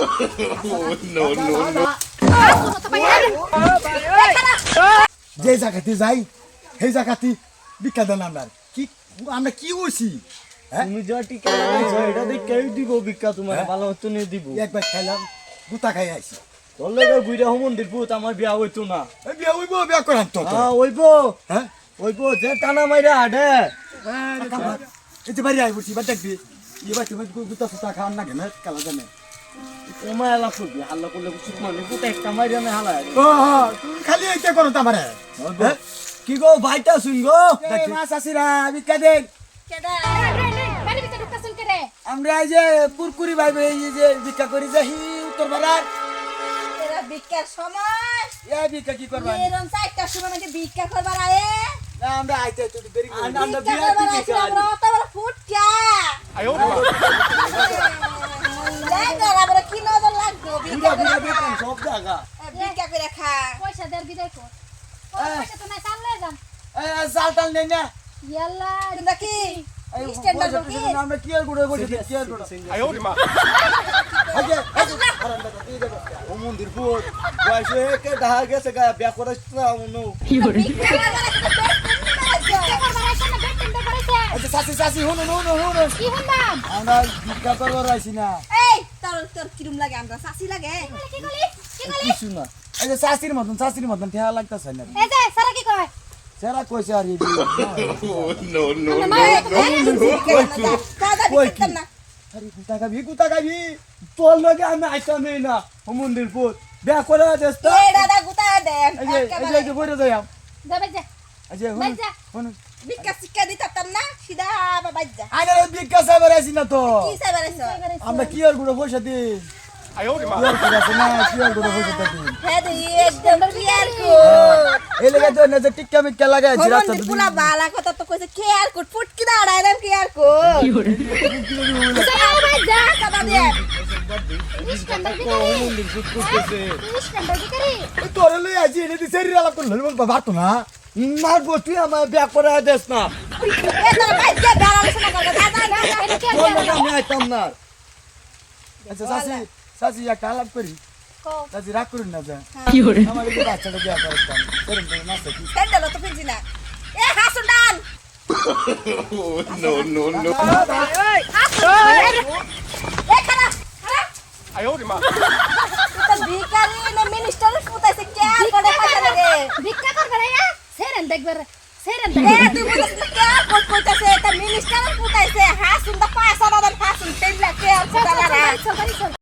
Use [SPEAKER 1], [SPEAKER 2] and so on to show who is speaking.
[SPEAKER 1] no, no, no.
[SPEAKER 2] যে জায়গাতে যাই সেই জায়গাতে ভিক্ষা দেন আমরা কি আমরা কি করছি? হ্যাঁ?
[SPEAKER 3] তুমি যা টিকা লাগাইছো এটা দিয়ে কেউ দিব ভিক্ষা তোমার
[SPEAKER 2] হ্যাঁ?
[SPEAKER 3] ভালো হতো নিয়ে দিব।
[SPEAKER 2] একবার খাইলাম গুতা খাই আইছি।
[SPEAKER 3] তোর লগে বুইরা মন্দির পুত আমার বিয়া হইতো না।
[SPEAKER 2] এই বিয়া হইব বিয়া তো।
[SPEAKER 3] হ্যাঁ
[SPEAKER 2] হ্যাঁ?
[SPEAKER 3] যে টানা মাইরা হাডে
[SPEAKER 2] এই যে বাড়ি আই বলছি বা দেখবি। এবার তুমি গুতা সুতা না? কেন কালা জানে।
[SPEAKER 3] হাল্লা করলে চুপ মানে একটা মাইরা না হালা
[SPEAKER 2] হ্যাঁ, তুমি খালি এইটা করো তামারে হ্যাঁ
[SPEAKER 3] কি গো ভাইটা শুন গো?
[SPEAKER 2] মাছ আসিরা ভিক্ষা দেন আমরা এই যে কুরকুরি ভাই এই যে ভিক্ষা করি যে উত্তর পাড়ার।
[SPEAKER 4] ভিক্ষার সময়।
[SPEAKER 2] এই ভিক্ষা কি করবা?
[SPEAKER 4] এরম চারটার সময় নাকি ভিক্ষা করবার আয়ে
[SPEAKER 2] আমরা আইতে একটু দেরি করি।
[SPEAKER 3] আন্ডা- আমরা
[SPEAKER 4] ভিক্ষা করবার
[SPEAKER 3] দিবি
[SPEAKER 4] আইছি
[SPEAKER 3] কাজ।
[SPEAKER 4] আমরা অত ফুটকা। দেখ না আমরা কি নজর লাগতো ভিক্ষা
[SPEAKER 3] বুড়া
[SPEAKER 4] করে
[SPEAKER 3] বুড়া
[SPEAKER 4] খা
[SPEAKER 3] বেতন সব জায়গা
[SPEAKER 4] এ, ভিক্ষা করে খা।
[SPEAKER 5] পয়সা দেড় বিদায় কর। পয়সা তো নাই চাললে যাম
[SPEAKER 2] এই জাল টাল নেই না।
[SPEAKER 5] ইয়াল্লা
[SPEAKER 4] কিন্তু কি
[SPEAKER 2] বসে আমরা কি আর করে বসে কি আর করে
[SPEAKER 3] ও মন্দির পুত বয়সে কে ডাহা গেছে গা বিয়া করাইছ না অনু
[SPEAKER 4] ভিক্ষা করবার আইছি তো পেট টেনে
[SPEAKER 5] ভিক্ষা করবার আইছে না বেড টেন্ডার করেছে
[SPEAKER 2] আচ্ছা চাচি চাচি শুনুন শুনুন শুনুন
[SPEAKER 5] কি শুনলাম
[SPEAKER 2] আমরা ভিক্ষা করবার আইছি না।
[SPEAKER 4] এই তোর তোর কিরম লাগে আমরা? চাষি লাগে?
[SPEAKER 5] কি কলি কি কলি?
[SPEAKER 2] কিছু না। এই যে চাচির মতন চাচির মতন ঠেয়া লাগতেছে না
[SPEAKER 5] এই যে সারা কি কয়?
[SPEAKER 2] সেরা কইছে আর এই
[SPEAKER 4] না, যা, যা,
[SPEAKER 3] কই কি?
[SPEAKER 4] না।
[SPEAKER 2] আরে গুতা খাবি গুতা খাবি।
[SPEAKER 3] তোর লগে আমি আইতাম না ও মন্দির পুত বিয়া করে দেস তো।
[SPEAKER 4] এই দাদা গুতা দেন
[SPEAKER 2] এই যে এই যে বইরে যাই
[SPEAKER 5] যাবে যা
[SPEAKER 2] শুনুন
[SPEAKER 5] বাচ্চা।
[SPEAKER 2] শুনুন
[SPEAKER 4] ভিক্ষা শিক্ষা দিতাম না সিধা বাবা যা।
[SPEAKER 2] আরে ভিক্ষা সাহেবের আইছি না তো।
[SPEAKER 4] কি সাইবার আইছো?
[SPEAKER 2] আমরা কি আরগুলো পয়সা দিই?
[SPEAKER 4] হ্যাঁ
[SPEAKER 2] তোরে লই আছি এটা দি শরীর আলাপ করলে বলবা না
[SPEAKER 3] মারবো তুই আমার বিয়া করে দেস না আইতাম না
[SPEAKER 2] আচ্ছা চাচি চাচি একটা আলাপ করি। চাচি রাগ করুন না যা। আমার এই যে বাচ্চাটা বিয়া করতাম সেরকম করে নাচে কি?
[SPEAKER 4] স্যান্ডেল তো পিনছি না। এ হাসুন ডান। না মিনিস্টার পুতাইছে কেয়ার কোডে পয়সা লাগে?
[SPEAKER 5] ভিক্ষা করবে রে সেরেন দেখবে সেরেন
[SPEAKER 4] এ তুই বুঝছিস না এটা মিনিস্টার পুতাইছে হাসুন দা তেল